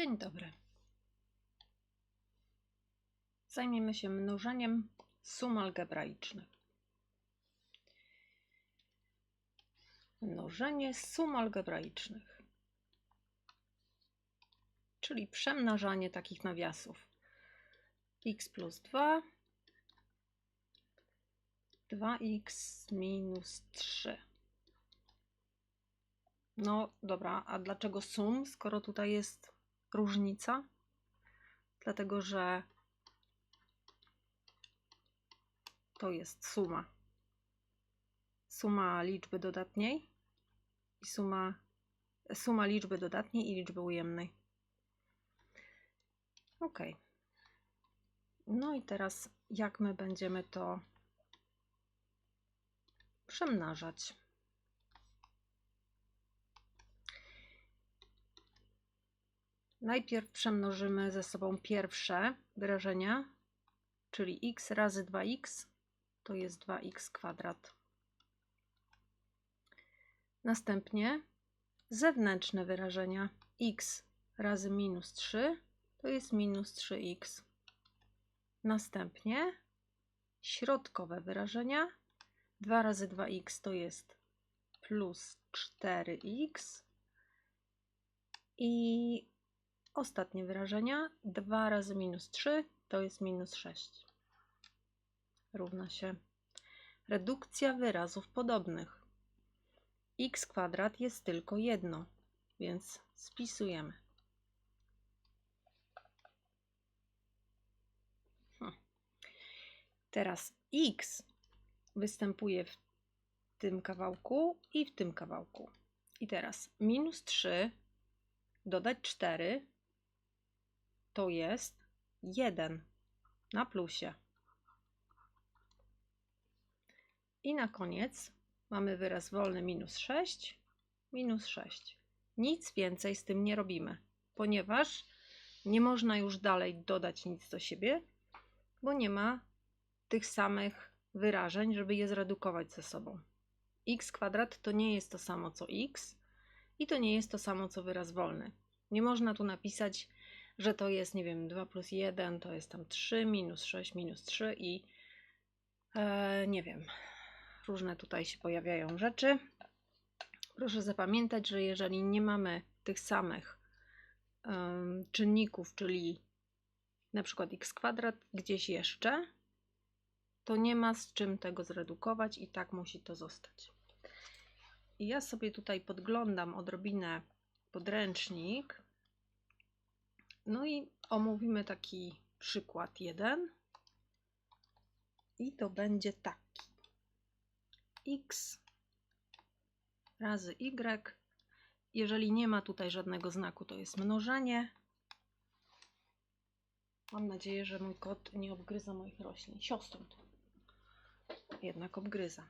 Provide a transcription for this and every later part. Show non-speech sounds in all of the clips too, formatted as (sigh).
Dzień dobry. Zajmiemy się mnożeniem sum algebraicznych. Mnożenie sum algebraicznych, czyli przemnażanie takich nawiasów. x plus 2, 2x minus 3. No dobra, a dlaczego sum, skoro tutaj jest różnica? Dlatego, że to jest suma. Suma liczby dodatniej i suma, suma liczby dodatniej i liczby ujemnej. Ok. No i teraz jak my będziemy to przemnażać? Najpierw przemnożymy ze sobą pierwsze wyrażenia, czyli x razy 2x to jest 2x kwadrat. Następnie zewnętrzne wyrażenia x razy minus 3 to jest minus 3x. Następnie środkowe wyrażenia 2 razy 2x to jest plus 4x i ostatnie wyrażenia 2 razy minus 3 to jest minus 6 równa się redukcja wyrazów podobnych. x kwadrat jest tylko jedno, więc spisujemy. Hm. Teraz x występuje w tym kawałku i w tym kawałku. I teraz minus 3 dodać 4 to jest 1 na plusie. I na koniec mamy wyraz wolny minus 6, minus 6. Nic więcej z tym nie robimy, ponieważ nie można już dalej dodać nic do siebie, bo nie ma tych samych wyrażeń, żeby je zredukować ze sobą. x kwadrat to nie jest to samo co x i to nie jest to samo co wyraz wolny. Nie można tu napisać, że to jest, nie wiem, 2 plus 1 to jest tam 3, minus 6, minus 3 i e, nie wiem, różne tutaj się pojawiają rzeczy. Proszę zapamiętać, że jeżeli nie mamy tych samych um, czynników, czyli na przykład x kwadrat gdzieś jeszcze, to nie ma z czym tego zredukować i tak musi to zostać. I ja sobie tutaj podglądam odrobinę podręcznik. No i omówimy taki przykład jeden. I to będzie taki x razy y. Jeżeli nie ma tutaj żadnego znaku, to jest mnożenie. Mam nadzieję, że mój kot nie obgryza moich roślin. Siostrą jednak obgryza.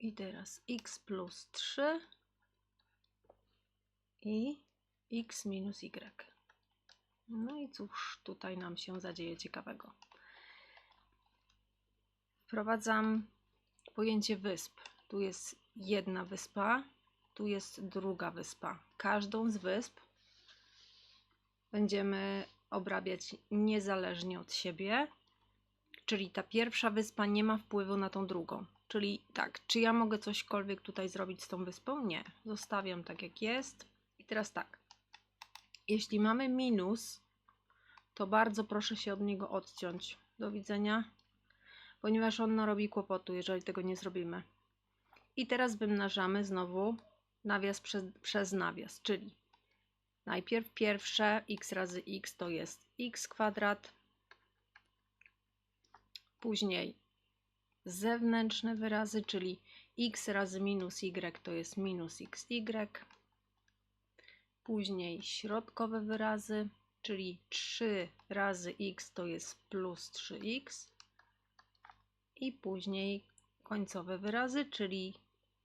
I teraz x plus 3 i x minus y. No i cóż tutaj nam się zadzieje ciekawego wprowadzam pojęcie wysp. Tu jest jedna wyspa, tu jest druga wyspa. Każdą z wysp będziemy obrabiać niezależnie od siebie, czyli ta pierwsza wyspa nie ma wpływu na tą drugą. Czyli tak, czy ja mogę cośkolwiek tutaj zrobić z tą wyspą? Nie. Zostawiam tak jak jest. I teraz tak. Jeśli mamy minus, to bardzo proszę się od niego odciąć. Do widzenia ponieważ on narobi kłopotu, jeżeli tego nie zrobimy. I teraz wymnażamy znowu nawias przez, przez nawias, czyli najpierw pierwsze x razy x to jest x kwadrat, później zewnętrzne wyrazy, czyli x razy minus y to jest minus xy, później środkowe wyrazy, czyli 3 razy x to jest plus 3x, i później końcowe wyrazy, czyli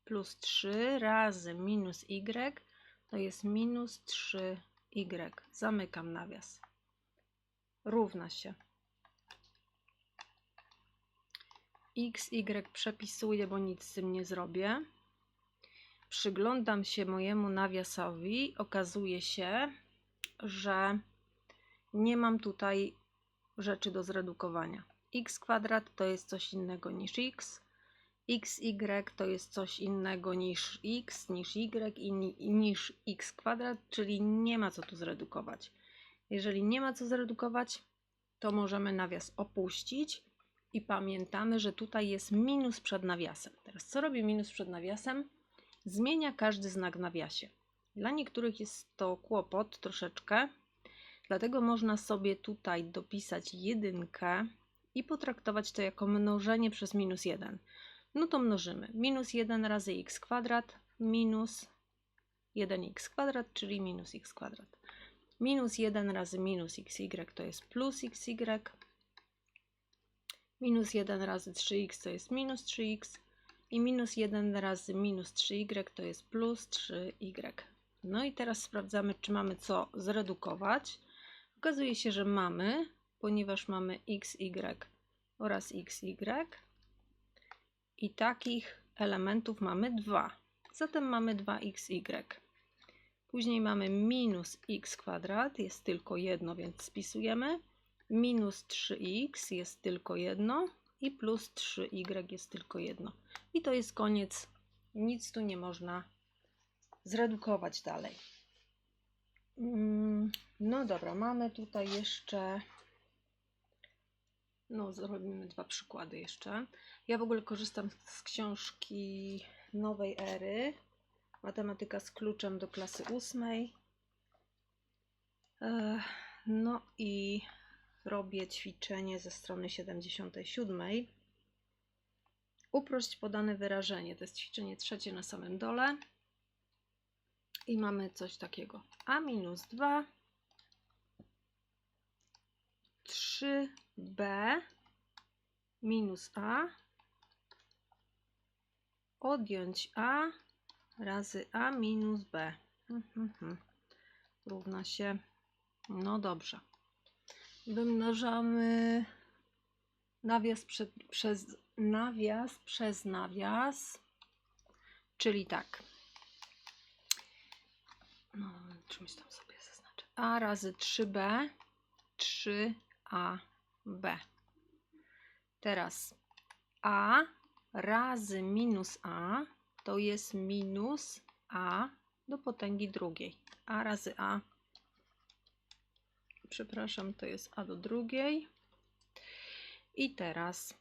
plus 3 razy minus y to jest minus 3y. Zamykam nawias. Równa się. x, y przepisuję, bo nic z tym nie zrobię. Przyglądam się mojemu nawiasowi, okazuje się, że nie mam tutaj rzeczy do zredukowania. x kwadrat to jest coś innego niż x, xy to jest coś innego niż x, niż y i ni- niż x kwadrat, czyli nie ma co tu zredukować. Jeżeli nie ma co zredukować, to możemy nawias opuścić i pamiętamy, że tutaj jest minus przed nawiasem. Teraz co robi minus przed nawiasem? Zmienia każdy znak w nawiasie. Dla niektórych jest to kłopot troszeczkę, dlatego można sobie tutaj dopisać jedynkę i potraktować to jako mnożenie przez minus 1. No to mnożymy. Minus 1 razy x kwadrat minus 1x kwadrat, czyli minus x kwadrat. Minus 1 razy minus xy to jest plus xy. Minus 1 razy 3x to jest minus 3x. I minus 1 razy minus 3y to jest plus 3y. No i teraz sprawdzamy, czy mamy co zredukować. Okazuje się, że mamy, ponieważ mamy xy oraz xy. I takich elementów mamy dwa. Zatem mamy 2xy. Później mamy minus x kwadrat, jest tylko jedno, więc spisujemy. Minus 3x jest tylko jedno i plus 3y jest tylko jedno. I to jest koniec. Nic tu nie można zredukować dalej. Mm, No dobra, mamy tutaj jeszcze. No, zrobimy dwa przykłady jeszcze. Ja w ogóle korzystam z książki nowej ery. Matematyka z kluczem do klasy ósmej. Ech, No i robię ćwiczenie ze strony 77. Uprość podane wyrażenie. To jest ćwiczenie trzecie na samym dole. I mamy coś takiego. A minus 2 3b minus a odjąć a razy a minus b Mhm. równa się no dobrze wymnażamy nawias przed, przez nawias przez nawias czyli tak. No, czymś tam sobie zaznaczę? A razy 3b 3ab teraz a razy minus a to jest minus a do potęgi drugiej. a razy a, przepraszam, to jest a do drugiej. I teraz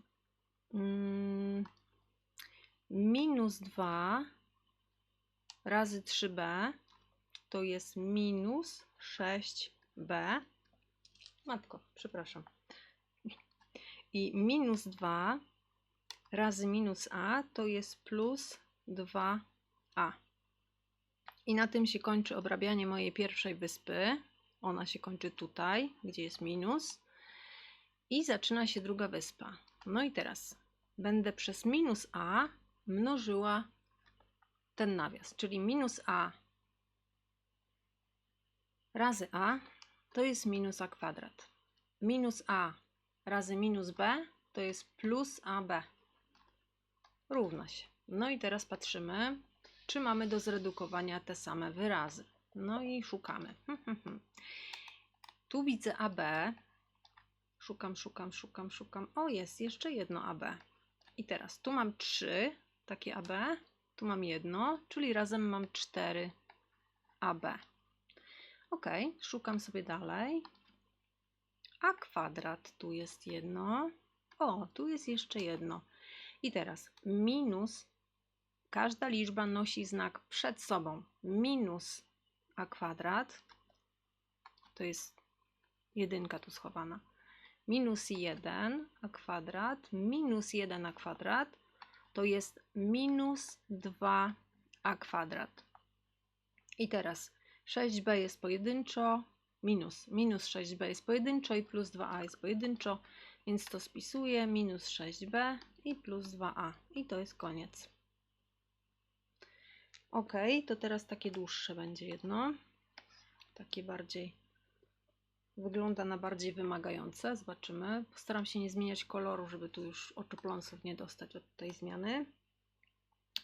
mm, minus 2 razy 3b to jest minus 6b. Matko, przepraszam. I minus 2 razy minus a to jest plus 2a. I na tym się kończy obrabianie mojej pierwszej wyspy. Ona się kończy tutaj, gdzie jest minus. I zaczyna się druga wyspa. No i teraz będę przez minus a mnożyła ten nawias, czyli minus a razy a to jest minus a kwadrat. Minus a razy minus b to jest plus ab. Równa się. No i teraz patrzymy, czy mamy do zredukowania te same wyrazy. No i szukamy. Tu widzę AB. Szukam, szukam, szukam, szukam. O, jest jeszcze jedno AB. I teraz tu mam trzy takie AB, tu mam jedno, czyli razem mam 4 AB. Ok, szukam sobie dalej. A kwadrat tu jest jedno. O, tu jest jeszcze jedno. I teraz minus, każda liczba nosi znak przed sobą. Minus a kwadrat, to jest jedynka tu schowana. Minus 1 a kwadrat, minus 1 a kwadrat, to jest minus 2 a kwadrat. I teraz 6b jest pojedynczo, minus, minus 6b jest pojedynczo i plus 2a jest pojedynczo, więc to spisuję minus 6b i plus 2a i to jest koniec. Ok, to teraz takie dłuższe będzie jedno, takie bardziej, wygląda na bardziej wymagające, zobaczymy. Postaram się nie zmieniać koloru, żeby tu już oczopląsów nie dostać od tej zmiany.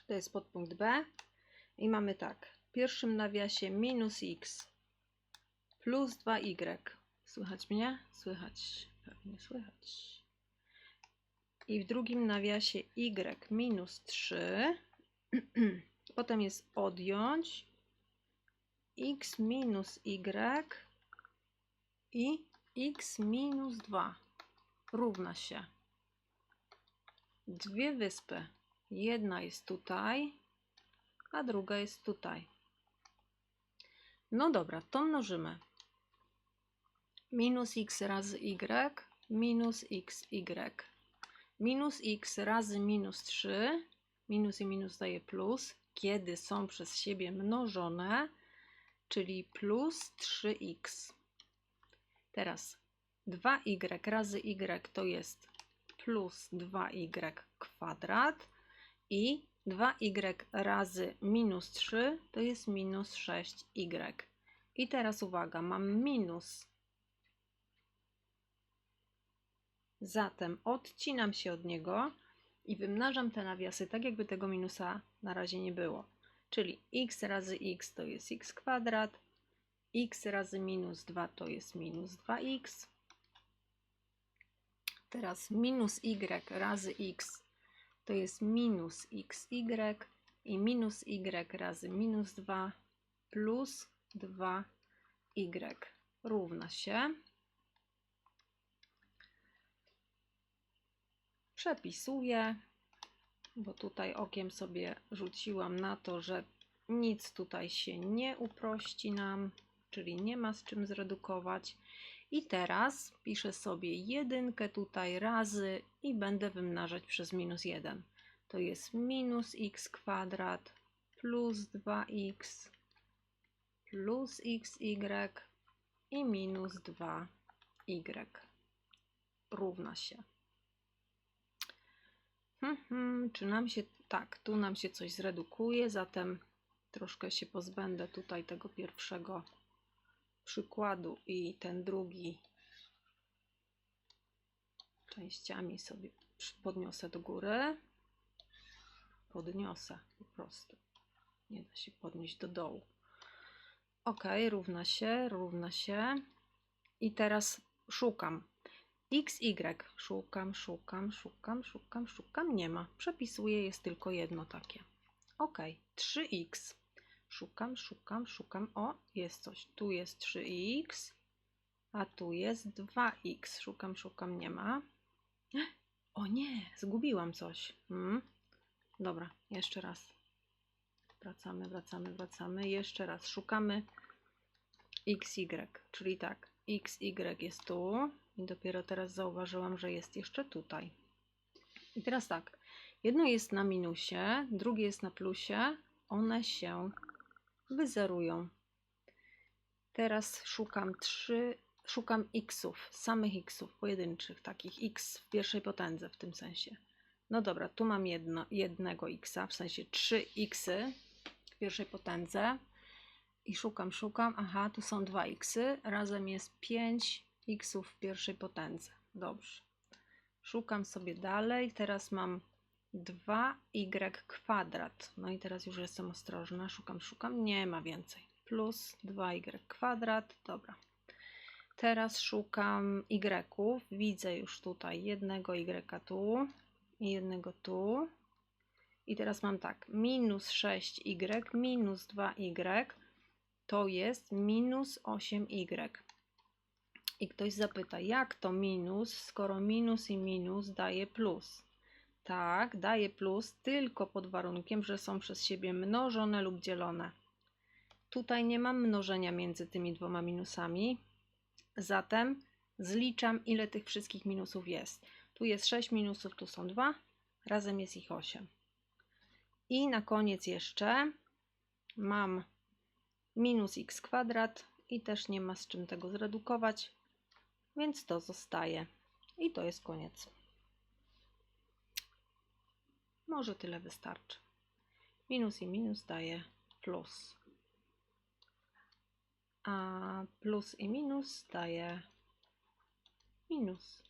To jest podpunkt B. I mamy tak, w pierwszym nawiasie minus x plus 2y. Słychać mnie? Słychać, pewnie słychać. I w drugim nawiasie y minus 3. (clears throat) Potem jest odjąć x minus y i x minus 2 równa się dwie wyspy. Jedna jest tutaj, a druga jest tutaj. No dobra, to mnożymy. Minus x razy y minus xy. Minus x razy minus 3. Minus i minus daje plus, kiedy są przez siebie mnożone, czyli plus 3x. Teraz 2y razy y to jest plus 2y kwadrat i 2y razy minus 3 to jest minus 6y. I teraz uwaga, mam minus. Zatem odcinam się od niego i wymnażam te nawiasy tak, jakby tego minusa na razie nie było. Czyli x razy x to jest x kwadrat, x razy minus 2 to jest minus 2x. Teraz minus y razy x to jest minus xy i minus y razy minus 2 plus 2y równa się. Przepisuję, bo tutaj okiem sobie rzuciłam na to, że nic tutaj się nie uprości nam, czyli nie ma z czym zredukować. I teraz piszę sobie jedynkę tutaj razy i będę wymnażać przez minus 1. To jest minus x kwadrat plus 2x plus xy i minus 2y równa się. Hmm, czy nam się, tak, tu nam się coś zredukuje, zatem troszkę się pozbędę tutaj tego pierwszego przykładu i ten drugi częściami sobie podniosę do góry. Podniosę po prostu. Nie da się podnieść do dołu. Ok, równa się, równa się. I teraz szukam. X, Y. Szukam, szukam, szukam, szukam, szukam. Nie ma. Przepisuję, jest tylko jedno takie. Ok, 3x. Szukam, szukam, szukam. O, jest coś. Tu jest 3x, a tu jest 2x. Szukam, szukam, nie ma. (gasps) O nie, zgubiłam coś. Hmm. Dobra, jeszcze raz. Wracamy, wracamy, wracamy. Jeszcze raz szukamy xy, czyli tak, xy jest tu i dopiero teraz zauważyłam, że jest jeszcze tutaj. I teraz tak, jedno jest na minusie, drugie jest na plusie, one się wyzerują. Teraz szukam 3, szukam xów, samych xów, pojedynczych, takich x w pierwszej potędze w tym sensie. No dobra, tu mam jedno, jednego xa, w sensie 3 xy w pierwszej potędze i szukam, szukam, aha, tu są 2 xy, razem jest 5 xów w pierwszej potędze. Dobrze. Szukam sobie dalej, teraz mam 2y kwadrat. No i teraz już jestem ostrożna, szukam, szukam, nie ma więcej. Plus 2y kwadrat, dobra. Teraz szukam y. Widzę już tutaj jednego y tu i jednego tu. I teraz mam tak, minus 6y minus 2y to jest minus 8y. I ktoś zapyta, jak to minus, skoro minus i minus daje plus? Tak, daje plus tylko pod warunkiem, że są przez siebie mnożone lub dzielone. Tutaj nie mam mnożenia między tymi dwoma minusami, zatem zliczam, ile tych wszystkich minusów jest. Tu jest 6 minusów, tu są 2, razem jest ich 8. I na koniec jeszcze mam minus x kwadrat i też nie ma z czym tego zredukować, więc to zostaje. I to jest koniec. Może tyle wystarczy. Minus i minus daje plus. A plus i minus daje minus.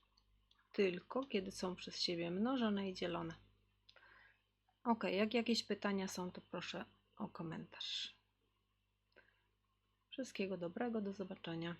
Tylko kiedy są przez siebie mnożone i dzielone. Ok, jak jakieś pytania są, to proszę o komentarz. Wszystkiego dobrego, do zobaczenia.